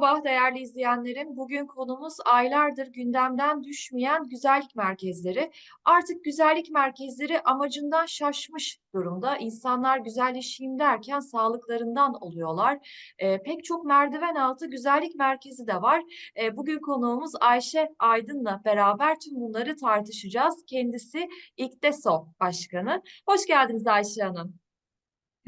merhaba değerli izleyenlerim. Bugün konumuz aylardır gündemden düşmeyen güzellik merkezleri. Artık güzellik merkezleri amacından şaşmış durumda. İnsanlar güzelleşeyim derken sağlıklarından oluyorlar. Ee, pek çok merdiven altı güzellik merkezi de var. Ee, bugün konuğumuz Ayşe Aydın'la beraber tüm bunları tartışacağız. Kendisi İkteso Başkanı. Hoş geldiniz Ayşe Hanım.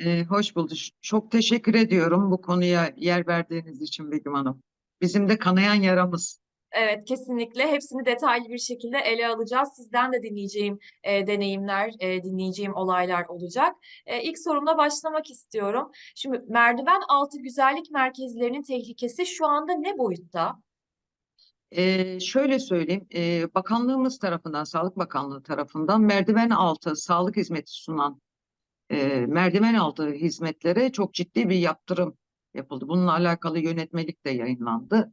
Ee, hoş bulduk. Çok teşekkür ediyorum bu konuya yer verdiğiniz için Begüm Hanım. Bizim de kanayan yaramız. Evet, kesinlikle hepsini detaylı bir şekilde ele alacağız. Sizden de dinleyeceğim e, deneyimler, e, dinleyeceğim olaylar olacak. E, ilk sorumla başlamak istiyorum. Şimdi merdiven altı güzellik merkezlerinin tehlikesi şu anda ne boyutta? Ee, şöyle söyleyeyim, e, bakanlığımız tarafından, Sağlık Bakanlığı tarafından merdiven altı sağlık hizmeti sunan e, merdiven altı hizmetlere çok ciddi bir yaptırım yapıldı. Bununla alakalı yönetmelik de yayınlandı.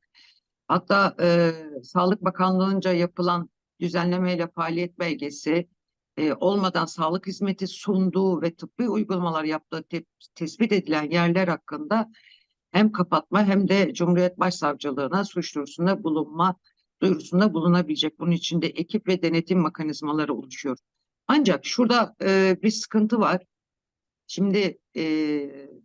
Hatta e, Sağlık Bakanlığı'nca yapılan düzenlemeyle faaliyet belgesi e, olmadan sağlık hizmeti sunduğu ve tıbbi uygulamalar yaptığı te- tespit edilen yerler hakkında hem kapatma hem de Cumhuriyet Başsavcılığına suç duyurusunda bulunma duyurusunda bulunabilecek. Bunun için de ekip ve denetim mekanizmaları oluşuyor. Ancak şurada e, bir sıkıntı var. Şimdi e,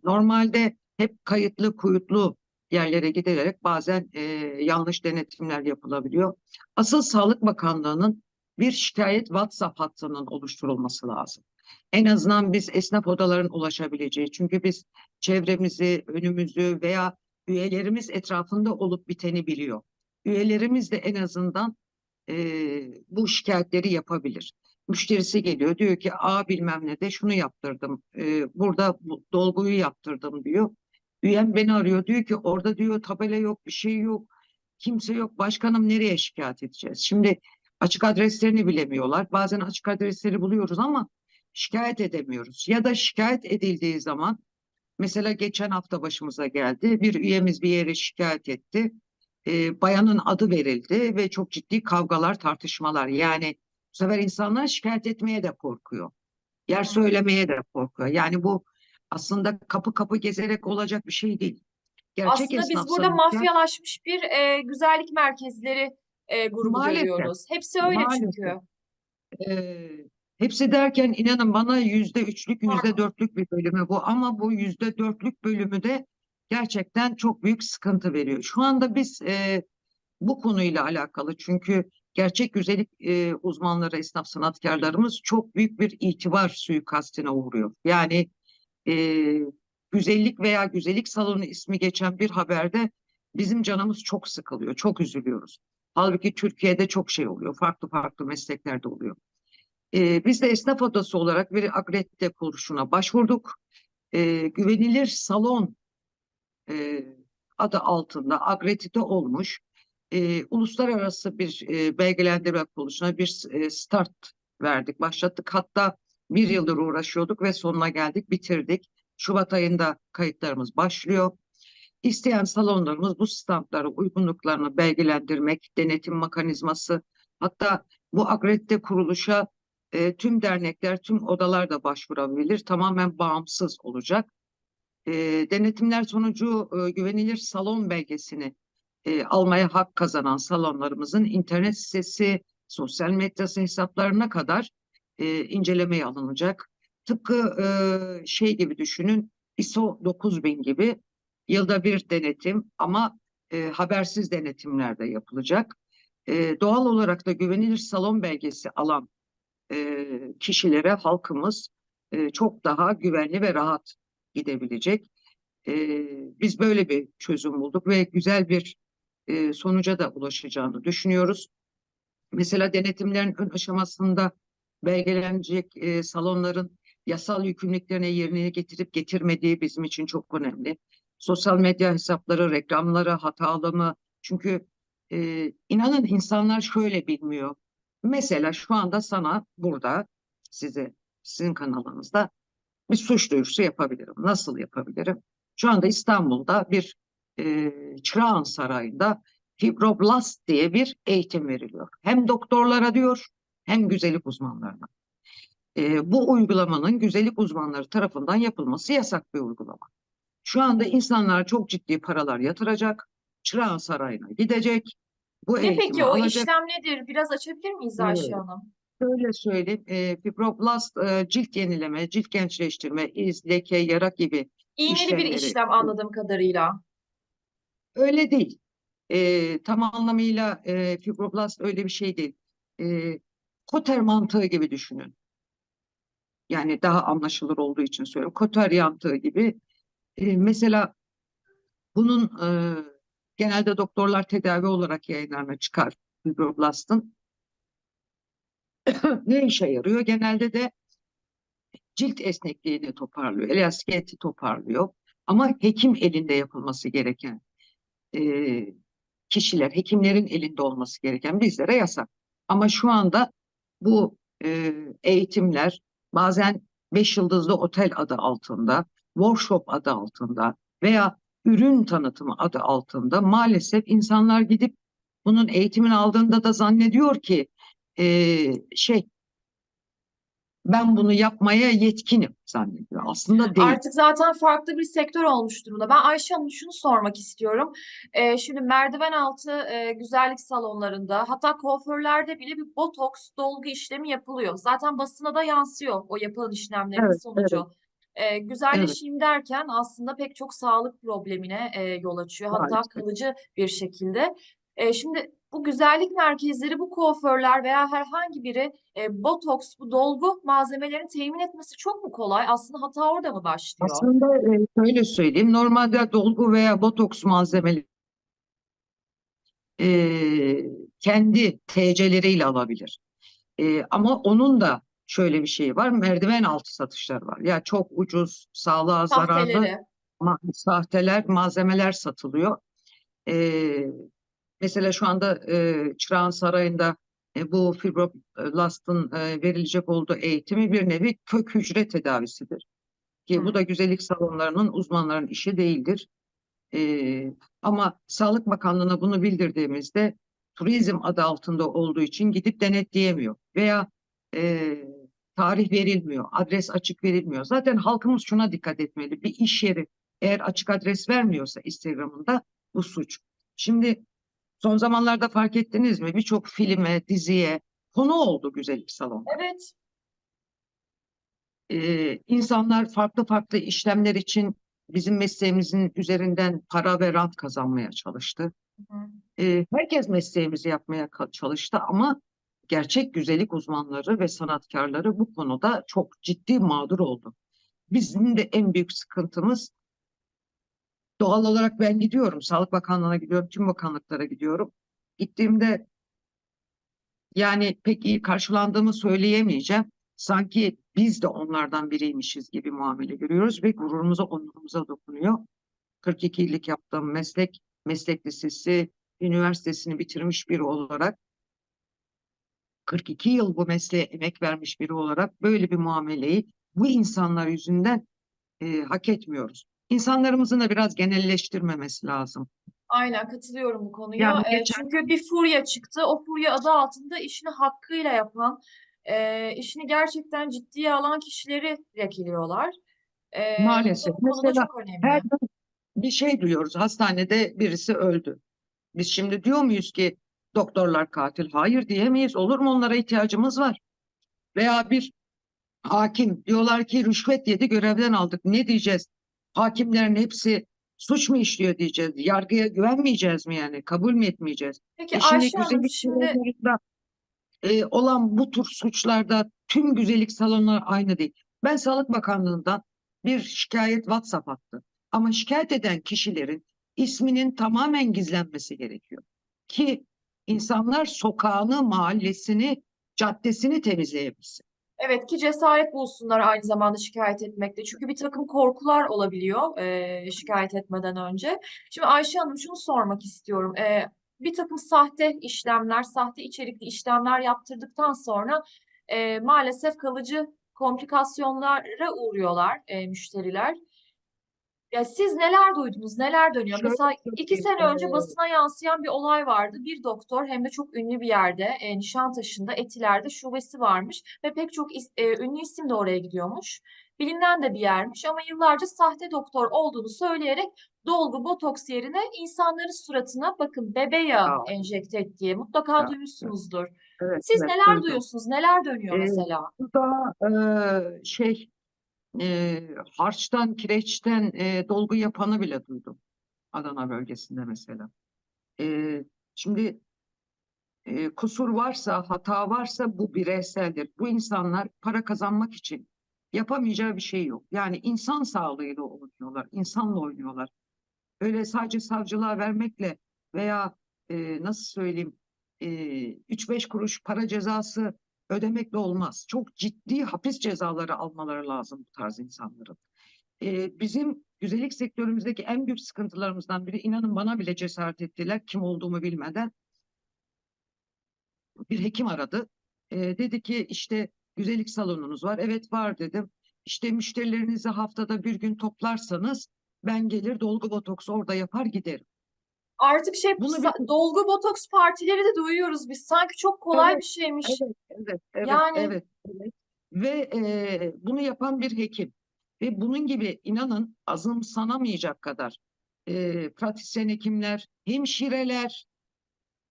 normalde hep kayıtlı kuyutlu yerlere gidilerek bazen e, yanlış denetimler yapılabiliyor. Asıl Sağlık Bakanlığı'nın bir şikayet WhatsApp hattının oluşturulması lazım. En azından biz esnaf odaların ulaşabileceği. Çünkü biz çevremizi, önümüzü veya üyelerimiz etrafında olup biteni biliyor. Üyelerimiz de en azından e, bu şikayetleri yapabilir. Müşterisi geliyor diyor ki a bilmem ne de şunu yaptırdım. e, burada bu dolguyu yaptırdım diyor. Üyem beni arıyor diyor ki orada diyor tabela yok bir şey yok. Kimse yok. Başkanım nereye şikayet edeceğiz? Şimdi açık adreslerini bilemiyorlar. Bazen açık adresleri buluyoruz ama şikayet edemiyoruz. Ya da şikayet edildiği zaman mesela geçen hafta başımıza geldi. Bir üyemiz bir yere şikayet etti. E, bayanın adı verildi ve çok ciddi kavgalar, tartışmalar. Yani bu sefer insanlar şikayet etmeye de korkuyor. Yer söylemeye de korkuyor. Yani bu aslında kapı kapı gezerek olacak bir şey değil. Gerçek Aslında biz burada sanatkar- mafyalaşmış bir e, güzellik merkezleri e, grubu Maalesef, görüyoruz. Hepsi öyle maalesef. çünkü. Ee, hepsi derken inanın bana yüzde üçlük, yüzde dörtlük bir bölümü bu ama bu yüzde dörtlük bölümü de gerçekten çok büyük sıkıntı veriyor. Şu anda biz e, bu konuyla alakalı çünkü gerçek güzellik e, uzmanları, esnaf sanatkarlarımız çok büyük bir itibar suikastine uğruyor. Yani e, güzellik veya güzellik salonu ismi geçen bir haberde bizim canımız çok sıkılıyor, çok üzülüyoruz. Halbuki Türkiye'de çok şey oluyor, farklı farklı mesleklerde oluyor. Ee, biz de esnaf odası olarak bir akredite kuruluşuna başvurduk. Ee, güvenilir salon e, adı altında akredite olmuş. Ee, uluslararası bir e, belgelendirme kuruluşuna bir e, start verdik, başlattık. Hatta bir yıldır uğraşıyorduk ve sonuna geldik, bitirdik. Şubat ayında kayıtlarımız başlıyor. İsteyen salonlarımız bu standlara uygunluklarını belgelendirmek, denetim mekanizması, hatta bu akredite kuruluşa e, tüm dernekler, tüm odalar da başvurabilir. Tamamen bağımsız olacak. E, denetimler sonucu e, güvenilir salon belgesini e, almaya hak kazanan salonlarımızın internet sitesi, sosyal medyası hesaplarına kadar e, incelemeye alınacak. Tıpkı e, şey gibi düşünün, ISO 9000 gibi yılda bir denetim ama e, habersiz denetimler de yapılacak. E, doğal olarak da güvenilir salon belgesi alan e, kişilere halkımız e, çok daha güvenli ve rahat gidebilecek. E, biz böyle bir çözüm bulduk ve güzel bir e, sonuca da ulaşacağını düşünüyoruz. Mesela denetimlerin ön aşamasında belgelenecek e, salonların yasal yükümlülüklerine yerine getirip getirmediği bizim için çok önemli. Sosyal medya hesapları, reklamları hatalı mı? Çünkü e, inanın insanlar şöyle bilmiyor. Mesela şu anda sana burada size sizin kanalınızda bir suç duyurusu yapabilirim. Nasıl yapabilirim? Şu anda İstanbul'da bir e, Çırağan Sarayı'nda fibroblast diye bir eğitim veriliyor. Hem doktorlara diyor hem güzellik uzmanlarına. E, bu uygulamanın güzellik uzmanları tarafından yapılması yasak bir uygulama. Şu anda insanlar çok ciddi paralar yatıracak. Çırağan Sarayı'na gidecek. Bu Ne peki o alacak. işlem nedir? Biraz açabilir miyiz Ayşe Evet. Hanım? Şöyle söyleyeyim, e, fibroblast, e, cilt yenileme, cilt gençleştirme, iz, leke, yara gibi İğneli bir işlemleri işlem anladığım kadarıyla. Öyle değil. E, tam anlamıyla e, fibroblast öyle bir şey değil. E, koter mantığı gibi düşünün. Yani daha anlaşılır olduğu için söylüyorum. Koter yantığı gibi. E, mesela bunun e, genelde doktorlar tedavi olarak yayınlarına çıkar fibroblastın. Ne işe yarıyor? Genelde de cilt esnekliğini toparlıyor, elastikiyeti toparlıyor. Ama hekim elinde yapılması gereken e, kişiler, hekimlerin elinde olması gereken bizlere yasak. Ama şu anda bu e, eğitimler bazen beş yıldızlı otel adı altında, workshop adı altında veya ürün tanıtımı adı altında maalesef insanlar gidip bunun eğitimini aldığında da zannediyor ki e, şey ben bunu yapmaya yetkinim zannediyor. Aslında değil. Artık zaten farklı bir sektör olmuş durumda. Ben Ayşe Hanım şunu sormak istiyorum. Ee, şimdi merdiven altı e, güzellik salonlarında hatta kuaförlerde bile bir botoks dolgu işlemi yapılıyor. Zaten basına da yansıyor o yapılan işlemlerin Evet, sonucu. Evet. güzelleşeyim derken aslında pek çok sağlık problemine e, yol açıyor. Hatta Maalesef. kalıcı bir şekilde. Ee, şimdi bu güzellik merkezleri, bu kuaförler veya herhangi biri e, botoks, bu dolgu malzemelerini temin etmesi çok mu kolay? Aslında hata orada mı başlıyor? Aslında e, şöyle söyleyeyim. Normalde dolgu veya botoks malzemeleri e, kendi TC'leriyle alabilir. E, ama onun da şöyle bir şey var. Merdiven altı satışları var. Ya çok ucuz, sağlığa zararlı Sahteleri. ama sahteler, malzemeler satılıyor. E, mesela şu anda e, Çırağan Sarayı'nda e, bu fibroblastın e, verilecek olduğu eğitimi bir nevi kök hücre tedavisidir. Ki Hı. bu da güzellik salonlarının uzmanların işi değildir. Ee, ama Sağlık Bakanlığı'na bunu bildirdiğimizde turizm adı altında olduğu için gidip denetleyemiyor veya e, tarih verilmiyor, adres açık verilmiyor. Zaten halkımız şuna dikkat etmeli. Bir iş yeri eğer açık adres vermiyorsa Instagram'ında bu suç. Şimdi son zamanlarda fark ettiniz mi? Birçok filme, diziye konu oldu güzellik salonu. Evet. Ee, insanlar farklı farklı işlemler için bizim mesleğimizin üzerinden para ve rant kazanmaya çalıştı. Hı hı. Ee, herkes mesleğimizi yapmaya çalıştı ama gerçek güzellik uzmanları ve sanatkarları bu konuda çok ciddi mağdur oldu. Bizim de en büyük sıkıntımız doğal olarak ben gidiyorum, Sağlık Bakanlığı'na gidiyorum, tüm bakanlıklara gidiyorum. Gittiğimde yani pek iyi karşılandığımı söyleyemeyeceğim. Sanki biz de onlardan biriymişiz gibi muamele görüyoruz ve gururumuza, onurumuza dokunuyor. 42 yıllık yaptığım meslek, meslek lisesi, üniversitesini bitirmiş biri olarak 42 yıl bu mesleğe emek vermiş biri olarak böyle bir muameleyi bu insanlar yüzünden e, hak etmiyoruz. İnsanlarımızın da biraz genelleştirmemesi lazım. Aynen katılıyorum bu konuya. Yani Ee, geçen çünkü bir furya çıktı. O furya adı altında işini hakkıyla yapan, e, işini gerçekten ciddiye alan kişileri lekeliyorlar. Ee, bu da maalesef mesela her gün bir şey duyuyoruz. Hastanede birisi öldü. Biz şimdi diyor muyuz ki doktorlar katil? Hayır diyemeyiz. Olur mu? Onlara ihtiyacımız var. Veya bir hakim diyorlar ki rüşvet yedi görevden aldık. Ne diyeceğiz? Hakimlerin hepsi suç mu işliyor diyeceğiz. Yargıya güvenmeyeceğiz mi yani? Kabul mü etmeyeceğiz? Peki E şimdi Ayşe Hanım şimdi e, olan bu tür suçlarda tüm güzellik salonları aynı değil. Ben Sağlık Bakanlığı'ndan bir şikayet WhatsApp attı. Ama şikayet eden kişilerin isminin tamamen gizlenmesi gerekiyor. Ki insanlar sokağını, mahallesini, caddesini temizleyebilsin. Evet ki cesaret bulsunlar aynı zamanda şikayet etmekte. Çünkü bir takım korkular olabiliyor e, şikayet etmeden önce. Şimdi Ayşe Hanım şunu sormak istiyorum. E, bir takım sahte işlemler, sahte içerikli işlemler yaptırdıktan sonra e, maalesef kalıcı komplikasyonlara uğruyorlar e, müşteriler. Ya siz neler duydunuz, neler dönüyor? Şöyle Mesela iki sene önce e, basına yansıyan bir olay vardı. Bir doktor hem de çok ünlü bir yerde, e, Nişantaşı'nda, Etiler'de şubesi varmış ve pek çok is- e, ünlü isim de oraya gidiyormuş. bilinen de bir yermiş ama yıllarca sahte doktor olduğunu söyleyerek dolgu, botoks yerine insanların suratına bakın bebe yağı Ya. enjekte ettiği mutlaka Ya. duymuşsunuzdur. Evet, Siz evet, neler duydum. duyuyorsunuz? Neler dönüyor Ee, mesela? Bu da e, şey e, harçtan, kireçten e, dolgu yapanı bile duydum. Adana bölgesinde mesela. E, şimdi e, kusur varsa, hata varsa bu bireyseldir. Bu insanlar para kazanmak için yapamayacağı bir şey yok. Yani insan sağlığıyla oynuyorlar, insanla oynuyorlar. Öyle sadece savcılığa vermekle veya e, nasıl söyleyeyim e, 3-5 kuruş para cezası ödemekle olmaz. Çok ciddi hapis cezaları almaları lazım bu tarz insanların. E, bizim güzellik sektörümüzdeki en büyük sıkıntılarımızdan biri inanın bana bile cesaret ettiler kim olduğumu bilmeden. Bir hekim aradı. E, dedi ki işte güzellik salonunuz var. Evet var dedim. İşte müşterilerinizi haftada bir gün toplarsanız ben gelir dolgu botoks orada yapar giderim. Artık şey Bunu bir- dolgu botoks partileri de duyuyoruz biz. Sanki çok kolay Evet, bir şeymiş. Evet, evet, evet, Yani- evet, evet. Ve e, bunu yapan bir hekim ve bunun gibi inanın azımsanamayacak kadar e, pratisyen hekimler, hemşireler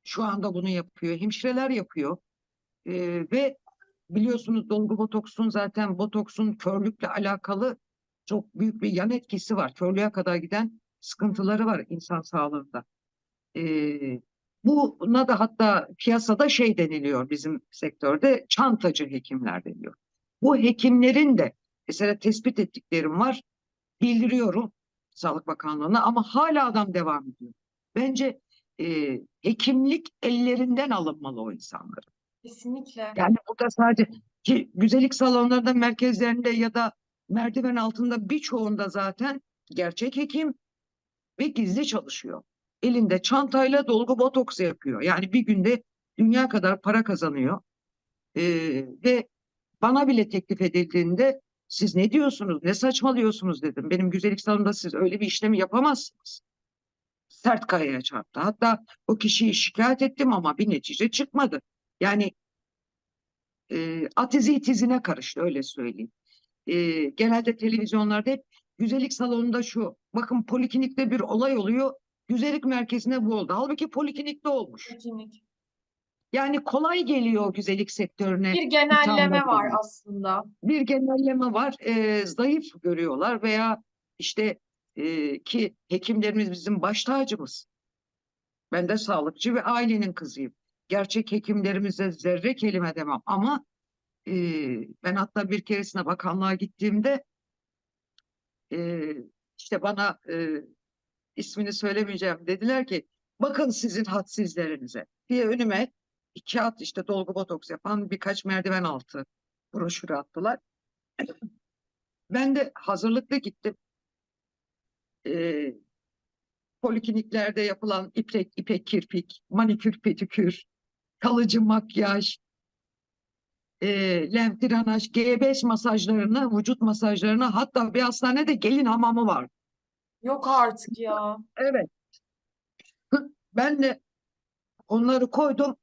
şu anda bunu yapıyor. Hemşireler yapıyor E, ve biliyorsunuz dolgu botoksun zaten botoksun körlükle alakalı çok büyük bir yan etkisi var. Körlüğe kadar giden sıkıntıları var insan sağlığında. Ee, buna da hatta piyasada şey deniliyor bizim sektörde çantacı hekimler deniyor. Bu hekimlerin de mesela tespit ettiklerim var bildiriyorum Sağlık Bakanlığı'na ama hala adam devam ediyor. Bence e, hekimlik ellerinden alınmalı o insanların. Kesinlikle. Yani burada sadece ki güzellik salonlarında, merkezlerinde ya da merdiven altında birçoğunda zaten gerçek hekim ve gizli çalışıyor. Elinde çantayla dolgu botoks yapıyor. Yani bir günde dünya kadar para kazanıyor. Ee, ve bana bile teklif edildiğinde siz ne diyorsunuz, ne saçmalıyorsunuz dedim. Benim güzellik salonunda siz öyle bir işlemi yapamazsınız. Sert kayaya çarptı. Hatta o kişiyi şikayet ettim ama bir netice çıkmadı. Yani e, at izi it izine karıştı öyle söyleyeyim. E, genelde televizyonlarda hep güzellik salonunda şu, bakın poliklinikte bir olay oluyor, güzellik merkezine bu oldu. Halbuki poliklinikte olmuş. Klinik. Yani kolay geliyor güzellik sektörüne. Bir genelleme var aslında. Bir genelleme var, e, zayıf görüyorlar veya işte e, ki hekimlerimiz bizim baş tacımız. Ben de sağlıkçı ve ailenin kızıyım. Gerçek hekimlerimize zerre kelime demem ama e, ben hatta bir keresine bakanlığa gittiğimde e, işte bana e, ismini söylemeyeceğim dediler ki bakın sizin hadsizlerinize diye önüme iki kağıt işte dolgu botoks yapan birkaç merdiven altı broşürü attılar. Ben de hazırlıklı gittim. E, polikliniklerde yapılan ipek, ipek kirpik, manikür, pedikür, kalıcı makyaj, e, lenf drenaj, G5 masajlarını, vücut masajlarını hatta bir hastanede gelin hamamı var. Yok artık ya. Evet. Ben de onları koydum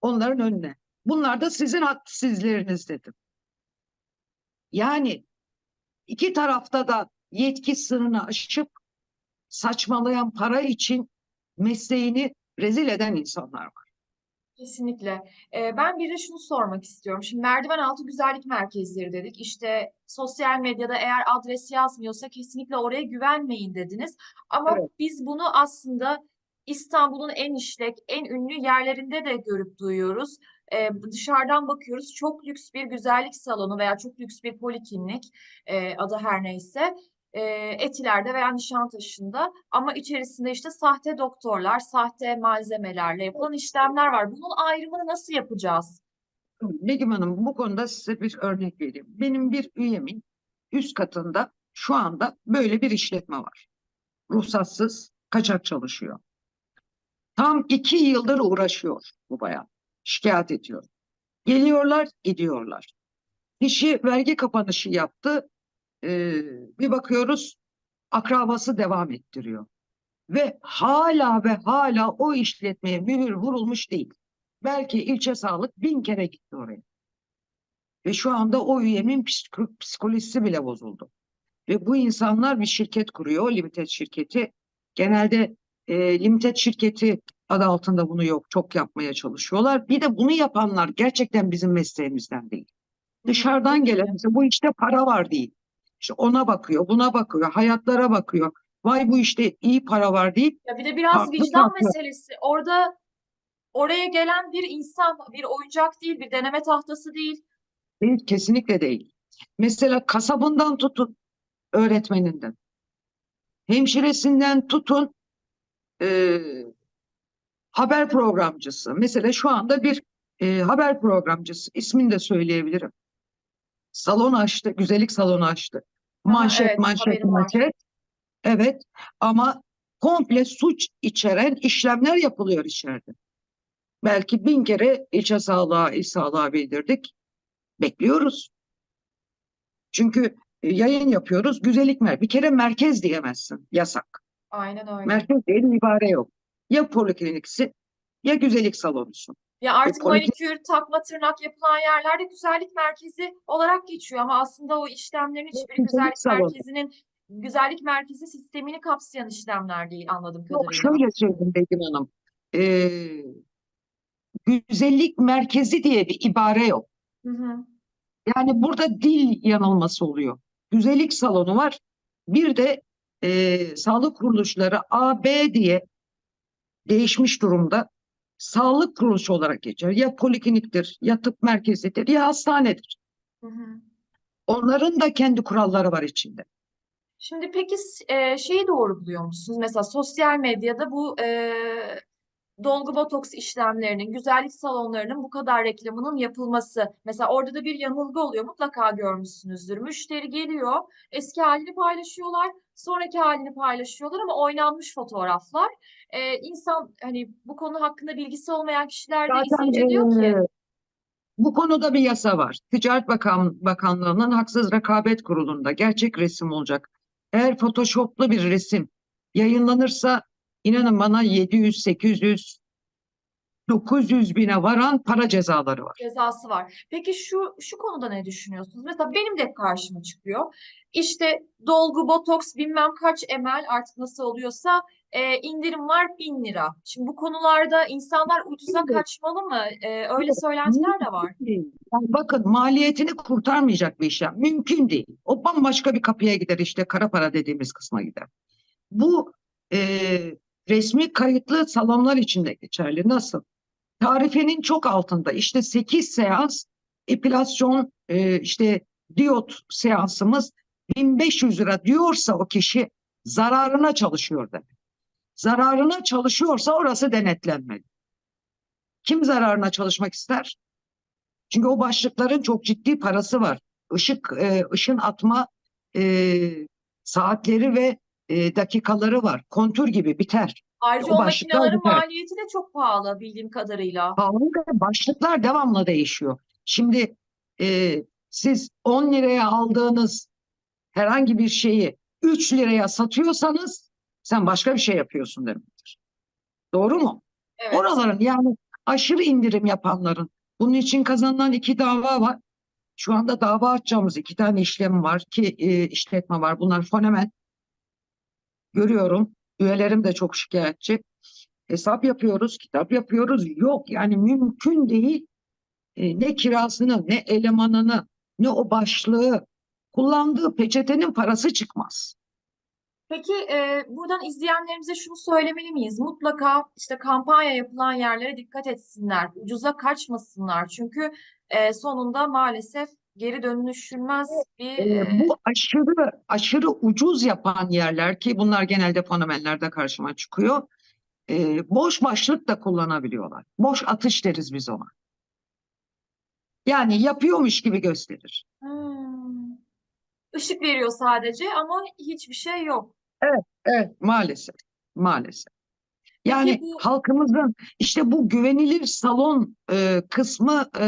onların önüne. Bunlar da sizin hadsizleriniz dedim. Yani iki tarafta da yetki sınırını aşıp saçmalayan para için mesleğini rezil eden insanlar var. Kesinlikle. Ee, ben bir de şunu sormak istiyorum. Şimdi merdiven altı güzellik merkezleri dedik. İşte sosyal medyada eğer adres yazmıyorsa kesinlikle oraya güvenmeyin dediniz. Ama Evet. biz bunu aslında İstanbul'un en işlek, en ünlü yerlerinde de görüp duyuyoruz. Ee, dışarıdan bakıyoruz çok lüks bir güzellik salonu veya çok lüks bir poliklinik e, adı her neyse e, Etiler'de veya Nişantaşı'nda ama içerisinde işte sahte doktorlar, sahte malzemelerle yapılan işlemler var. Bunun ayrımını nasıl yapacağız? Begüm Hanım bu konuda size bir örnek vereyim. Benim bir üyemin üst katında şu anda böyle bir işletme var. Ruhsatsız kaçak çalışıyor. Tam iki yıldır uğraşıyor bu bayan. Şikayet ediyor. Geliyorlar, gidiyorlar. Kişi vergi kapanışı yaptı. Bir bakıyoruz akrabası devam ettiriyor. Ve hala ve hala o işletmeye mühür vurulmuş değil. Belki ilçe sağlık bin kere gitti oraya. Ve şu anda o psiko- psikolojisi bile bozuldu. Ve bu insanlar bir şirket kuruyor, limited şirketi. Genelde e, limited şirketi adı altında bunu yok, çok yapmaya çalışıyorlar. Bir de bunu yapanlar gerçekten bizim mesleğimizden değil. Dışarıdan gelen, bu işte para var değil. İşte ona bakıyor, buna bakıyor, hayatlara bakıyor. Vay bu işte iyi para var değil. Ya bir de biraz Farklı vicdan farklı. meselesi. Orada oraya gelen bir insan, bir oyuncak değil, bir deneme tahtası değil. Değil, kesinlikle değil. Mesela kasabından tutun, öğretmeninden, hemşiresinden tutun, e, haber programcısı. Mesela şu anda bir e, haber programcısı, ismini de söyleyebilirim. Salon açtı, güzellik salonu açtı. Manşet, evet, manşet, var. manşet. Evet, ama komple suç içeren işlemler yapılıyor içeride. Belki bin kere ilçe sağlığa, il sağlığa bildirdik. Bekliyoruz. Çünkü e, yayın yapıyoruz. Güzellik mer. Bir kere merkez diyemezsin. Yasak. Aynen öyle. Merkez diye bir ibare yok. Ya polikliniksi ya güzellik salonusu. Ya artık manikür, takma tırnak yapılan yerlerde güzellik merkezi olarak geçiyor ama aslında o işlemlerin hiçbiri güzellik merkezinin güzellik merkezi sistemini kapsayan işlemler değil anladığım Yok kadarıyla. şöyle söyleyeyim Begüm Hanım. Ee, güzellik merkezi diye bir ibare yok. Hı hı. Yani burada dil yanılması oluyor. Güzellik salonu var. Bir de e, sağlık kuruluşları A, B diye değişmiş durumda. Sağlık kuruluşu olarak geçer. Ya polikliniktir, ya tıp merkezidir, ya hastanedir. Hı hı. Onların da kendi kuralları var içinde. Şimdi peki e, şeyi doğru buluyor musunuz? Mesela sosyal medyada bu e, dolgu botoks işlemlerinin, güzellik salonlarının bu kadar reklamının yapılması. Mesela orada da bir yanılgı oluyor. Mutlaka görmüşsünüzdür. Müşteri geliyor, eski halini paylaşıyorlar, sonraki halini paylaşıyorlar ama oynanmış fotoğraflar. E, insan hani bu konu hakkında bilgisi olmayan kişiler de Zaten izleyince diyor ki bu konuda bir yasa var. Ticaret Bakan, Bakanlığı'nın Haksız Rekabet Kurulu'nda gerçek resim olacak. Eğer photoshoplu bir resim yayınlanırsa inanın bana 700, 800, 900 bine varan para cezaları var. cezası var. Peki şu şu konuda ne düşünüyorsunuz? Mesela benim de karşıma çıkıyor. İşte dolgu, botoks bilmem kaç ml artık nasıl oluyorsa e, indirim var 1000 lira. Şimdi bu konularda insanlar ucuza kaçmalı mı? E, öyle söylentiler de var. Yani bakın maliyetini kurtarmayacak bir işlem. Mümkün değil. O bambaşka bir kapıya gider işte kara para dediğimiz kısma gider. Bu eee, resmi kayıtlı salonlar için de geçerli. Nasıl? Tarifenin çok altında işte 8 seans epilasyon eee, işte diyot seansımız 1500 lira diyorsa o kişi zararına çalışıyor demek. Zararına çalışıyorsa orası denetlenmeli. Kim zararına çalışmak ister? Çünkü o başlıkların çok ciddi parası var. Işık, e, ışın atma e, saatleri ve e, dakikaları var. Kontür gibi biter. Ayrıca O o makinelerin maliyeti de çok pahalı bildiğim kadarıyla. Pahalı ve başlıklar devamlı değişiyor. Şimdi e, siz 10 liraya aldığınız herhangi bir şeyi 3 liraya satıyorsanız sen başka bir şey yapıyorsun demektir. Doğru mu? Evet. Oraların yani aşırı indirim yapanların bunun için kazanılan iki dava var. Şu anda dava açacağımız iki tane işlem var ki e, işletme var. Bunlar fonemen. Görüyorum. Üyelerim de çok şikayetçi. Hesap yapıyoruz, kitap yapıyoruz. Yok yani mümkün değil. E, ne kirasını, ne elemanını, ne o başlığı kullandığı peçetenin parası çıkmaz. Peki e, buradan izleyenlerimize şunu söylemeli miyiz? Mutlaka işte kampanya yapılan yerlere dikkat etsinler, ucuza kaçmasınlar. Çünkü e, sonunda maalesef geri dönüşülmez bir E, e, bu aşırı aşırı ucuz yapan yerler ki bunlar genelde fenomenlerde karşıma çıkıyor. e, boş başlık da kullanabiliyorlar. Boş atış deriz biz ona. Yani yapıyormuş gibi gösterir. hmm, ışık veriyor sadece ama hiçbir şey yok. Evet, maalesef. Maalesef. Yani bu- halkımızın işte bu güvenilir salon e, kısmı e,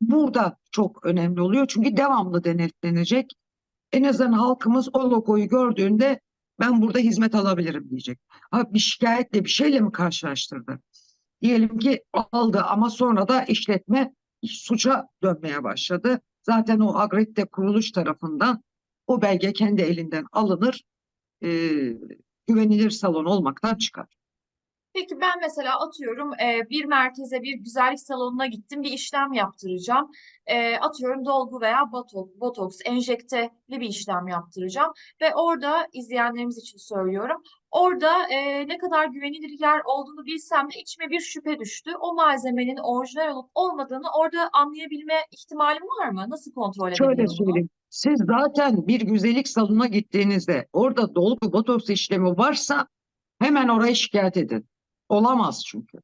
burada çok önemli oluyor. Çünkü devamlı denetlenecek. En azından halkımız o logoyu gördüğünde ben burada hizmet alabilirim diyecek. Ha, bir şikayetle bir şeyle mi karşılaştırdı? Diyelim ki aldı ama sonra da işletme suça dönmeye başladı. Zaten o Agredde kuruluş tarafından o belge kendi elinden alınır, e, güvenilir salon olmaktan çıkar. Peki ben mesela atıyorum e, bir merkeze bir güzellik salonuna gittim bir işlem yaptıracağım. E, atıyorum dolgu veya botoks, botoks enjekteli bir işlem yaptıracağım. Ve orada izleyenlerimiz için söylüyorum. Orada e, ne kadar güvenilir yer olduğunu bilsem de içime bir şüphe düştü. O malzemenin orijinal olup olmadığını orada anlayabilme ihtimalim var mı? Nasıl kontrol Şöyle edebilirim bunu? söyleyeyim. Siz zaten bir güzellik salonuna gittiğinizde orada dolgu botoks işlemi varsa hemen oraya şikayet edin. Olamaz çünkü.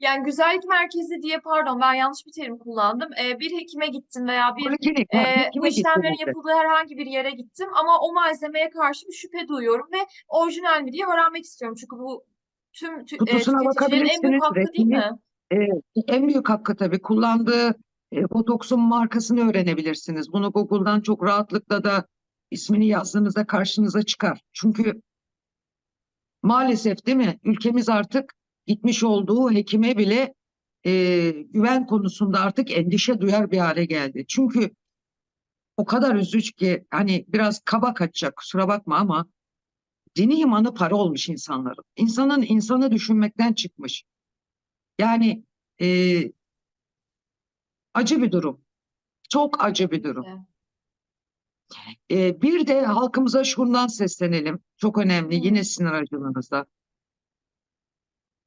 Yani güzellik merkezi diye pardon ben yanlış bir terim kullandım. E, bir hekime gittim veya bir Poliklinik, Ee, yani bu hekime işlemlerin yapıldığı herhangi bir yere gittim ama o malzemeye karşı bir şüphe duyuyorum ve orijinal mi diye öğrenmek istiyorum. Çünkü bu tüm tü- e, Kutusuna tüketicilerin en büyük bakabilirsiniz. hakkı değil mi? e, en büyük hakkı tabii kullandığı e, botoksun markasını öğrenebilirsiniz. Bunu Google'dan çok rahatlıkla da ismini yazdığınızda karşınıza çıkar. Çünkü maalesef değil mi? Ülkemiz artık gitmiş olduğu hekime bile e, güven konusunda artık endişe duyar bir hale geldi. Çünkü o kadar üzücü ki hani biraz kaba kaçacak kusura bakma ama dini imanı para olmuş insanların. İnsanın insanı düşünmekten çıkmış. Yani e, acı bir durum. Çok acı bir durum. Evet. E, bir de halkımıza şundan seslenelim. Çok önemli yine sizin aracılığınızda.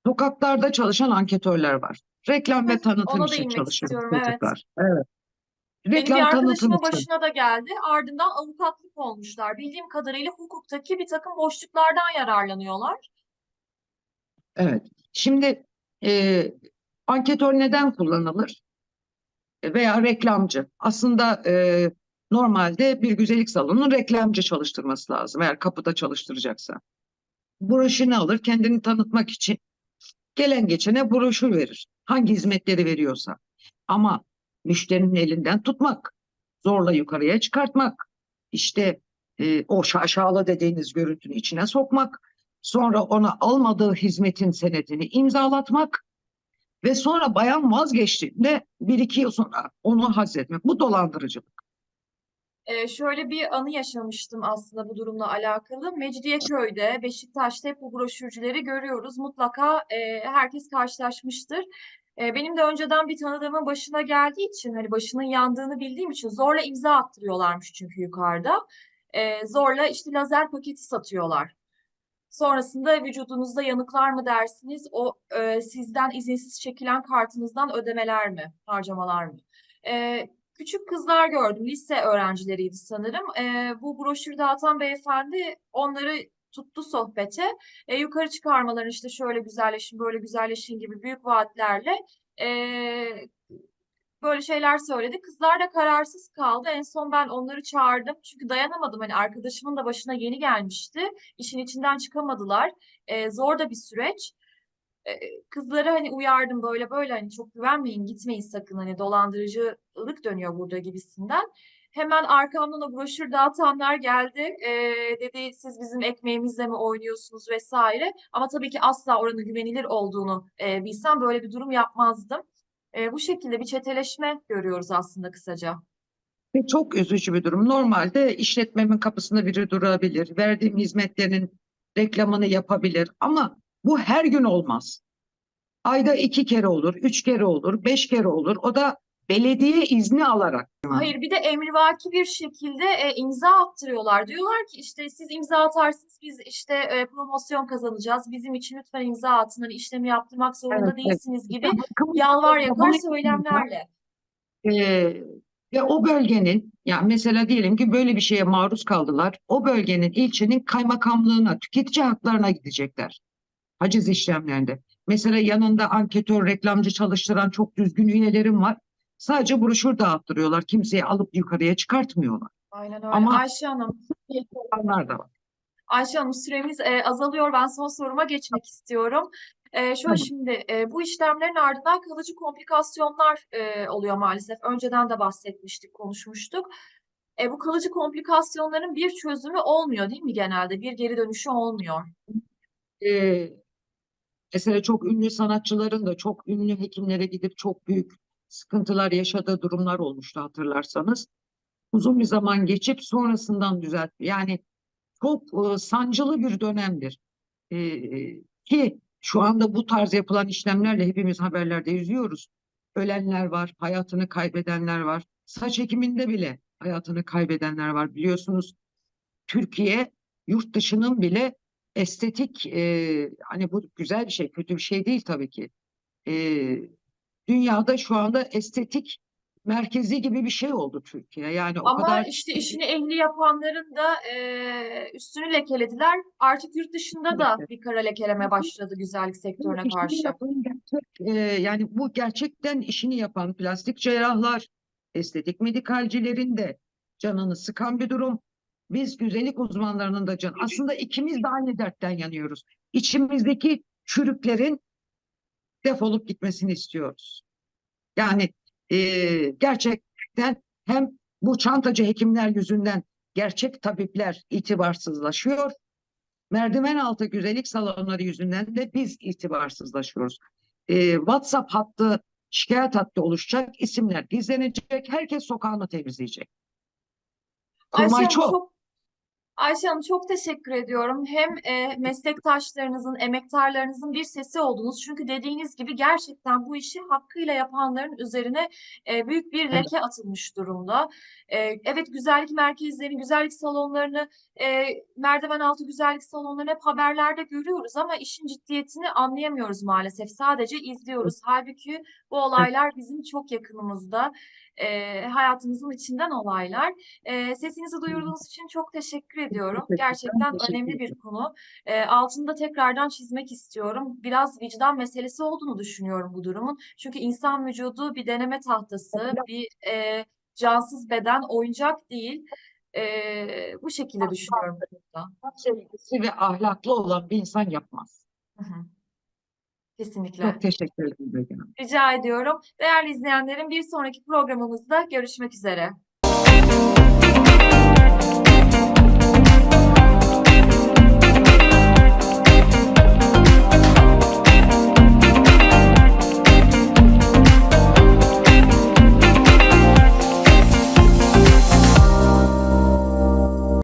Sokaklarda çalışan anketörler var. Reklam ve tanıtım ona için değinmek çalışan istiyorum, evet. çocuklar. Evet. Benim bir Reklam tanıtım arkadaşımın için. başına da geldi. Ardından avukatlık olmuşlar. Bildiğim kadarıyla hukuktaki bir takım boşluklardan yararlanıyorlar. Evet. Şimdi e, anketör neden kullanılır? Veya reklamcı. Aslında e, normalde bir güzellik salonunun reklamcı çalıştırması lazım. Eğer kapıda çalıştıracaksa. Broşürünü alır kendini tanıtmak için. Gelen geçene broşür verir. Hangi hizmetleri veriyorsa. Ama müşterinin elinden tutmak, zorla yukarıya çıkartmak, işte e, o şaşalı dediğiniz görüntünün içine sokmak, sonra ona almadığı hizmetin senedini imzalatmak ve sonra bayan vazgeçtiğinde bir iki yıl sonra onu hazretmek. Bu dolandırıcılık. Ee, şöyle bir anı yaşamıştım aslında bu durumla alakalı. Mecidiyeköy'de, Beşiktaş'ta hep bu broşürcüleri görüyoruz. Mutlaka e, herkes karşılaşmıştır. E, benim de önceden bir tanıdığımın başına geldiği için, hani başının yandığını bildiğim için zorla imza attırıyorlarmış çünkü yukarıda. E, zorla işte lazer paketi satıyorlar. Sonrasında vücudunuzda yanıklar mı dersiniz? O e, sizden izinsiz çekilen kartınızdan ödemeler mi, harcamalar mı? E, küçük kızlar gördüm, lise öğrencileriydi sanırım. E, bu broşür dağıtan beyefendi onları tuttu sohbete. E, yukarı çıkarmalarını işte şöyle güzelleşin, böyle güzelleşin gibi büyük vaatlerle e, böyle şeyler söyledi. Kızlar da kararsız kaldı. En son ben onları çağırdım. Çünkü dayanamadım. Hani arkadaşımın da başına yeni gelmişti. İşin içinden çıkamadılar. Ee, zor da bir süreç. Ee, kızları hani uyardım böyle böyle hani çok güvenmeyin, gitmeyin sakın. Hani dolandırıcılık dönüyor burada gibisinden. Hemen arkamdan o broşür dağıtanlar geldi. Ee, dedi siz bizim ekmeğimizle mi oynuyorsunuz vesaire. Ama tabii ki asla oranın güvenilir olduğunu e, bilsem böyle bir durum yapmazdım. E, bu şekilde bir çeteleşme görüyoruz aslında kısaca. Ve çok üzücü bir durum. Normalde işletmemin kapısında biri durabilir, verdiğim hizmetlerin reklamını yapabilir ama bu her gün olmaz. Ayda iki kere olur, üç kere olur, beş kere olur. O da belediye izni alarak. Hayır, bir de emrivaki bir şekilde e, imza attırıyorlar. Diyorlar ki işte siz imza atarsınız biz işte e, promosyon kazanacağız. Bizim için lütfen imza atın. Hani işlemi yaptırmak zorunda Evet, evet. değilsiniz gibi İşte halkımız yalvar yakar söylemlerle. Ee, ve o bölgenin, yani mesela diyelim ki böyle bir şeye maruz kaldılar. O bölgenin, ilçenin kaymakamlığına, tüketici haklarına gidecekler. Haciz işlemlerinde. Mesela yanında anketör, reklamcı çalıştıran çok düzgün üyelerim var. Sadece broşür dağıttırıyorlar. Kimseyi alıp yukarıya çıkartmıyorlar. Aynen öyle. Ama- Ayşe Hanım, Onlar da var. Ayşe Hanım süremiz e, azalıyor. Ben son soruma geçmek istiyorum. E, şöyle Tamam. şimdi e, bu işlemlerin ardından kalıcı komplikasyonlar e, oluyor maalesef. Önceden de bahsetmiştik, konuşmuştuk. E, bu kalıcı komplikasyonların bir çözümü olmuyor değil mi genelde? Bir geri dönüşü olmuyor. Ee, mesela çok ünlü sanatçıların da çok ünlü hekimlere gidip çok büyük sıkıntılar yaşadığı durumlar olmuştu hatırlarsanız. Uzun bir zaman geçip sonrasından düzeltti. Yani çok e, sancılı bir dönemdir. E, ki şu anda bu tarz yapılan işlemlerle hepimiz haberlerde izliyoruz. Ölenler var, hayatını kaybedenler var. Saç ekiminde bile hayatını kaybedenler var. Biliyorsunuz Türkiye yurt dışının bile estetik e, hani bu güzel bir şey, kötü bir şey değil tabii ki. E, dünyada şu anda estetik merkezi gibi bir şey oldu Türkiye. Yani o Ama kadar işte işini ehli yapanların da eee, üstünü lekelediler. Artık yurt dışında da Evet. bir kara lekeleme başladı güzellik sektörüne işini karşı. yapan gerçek, e, yani bu gerçekten işini yapan plastik cerrahlar, estetik medikalcilerin de canını sıkan bir durum. Biz güzellik uzmanlarının da can. Aslında ikimiz de aynı dertten yanıyoruz. İçimizdeki çürüklerin defolup gitmesini istiyoruz. Yani e, gerçekten hem bu çantacı hekimler yüzünden gerçek tabipler itibarsızlaşıyor. Merdiven altı güzellik salonları yüzünden de biz itibarsızlaşıyoruz. E, WhatsApp hattı, şikayet hattı oluşacak, isimler gizlenecek, herkes sokağını temizleyecek. Hanım çok. çok Ayşe Hanım çok teşekkür ediyorum. Hem e, meslektaşlarınızın, emektarlarınızın bir sesi oldunuz. Çünkü dediğiniz gibi gerçekten bu işi hakkıyla yapanların üzerine e, büyük bir leke atılmış durumda. E, evet güzellik merkezlerini, güzellik salonlarını, e, merdiven altı güzellik salonlarını hep haberlerde görüyoruz ama işin ciddiyetini anlayamıyoruz maalesef. Sadece izliyoruz. Halbuki bu olaylar bizim çok yakınımızda. E, hayatımızın içinden olaylar. E, sesinizi duyurduğunuz için çok teşekkür ediyorum. Gerçekten teşekkür önemli bir konu. E, altını tekrardan çizmek istiyorum. Biraz vicdan meselesi olduğunu düşünüyorum bu durumun. Çünkü insan vücudu bir deneme tahtası, bir e, cansız beden, oyuncak değil. E, bu şekilde düşünüyorum. Sevgisi ve ahlaklı olan bir insan yapmaz. Hı hı. Kesinlikle. Çok teşekkür ederim. Begüm Hanım. Rica ediyorum. Değerli izleyenlerim bir sonraki programımızda görüşmek üzere.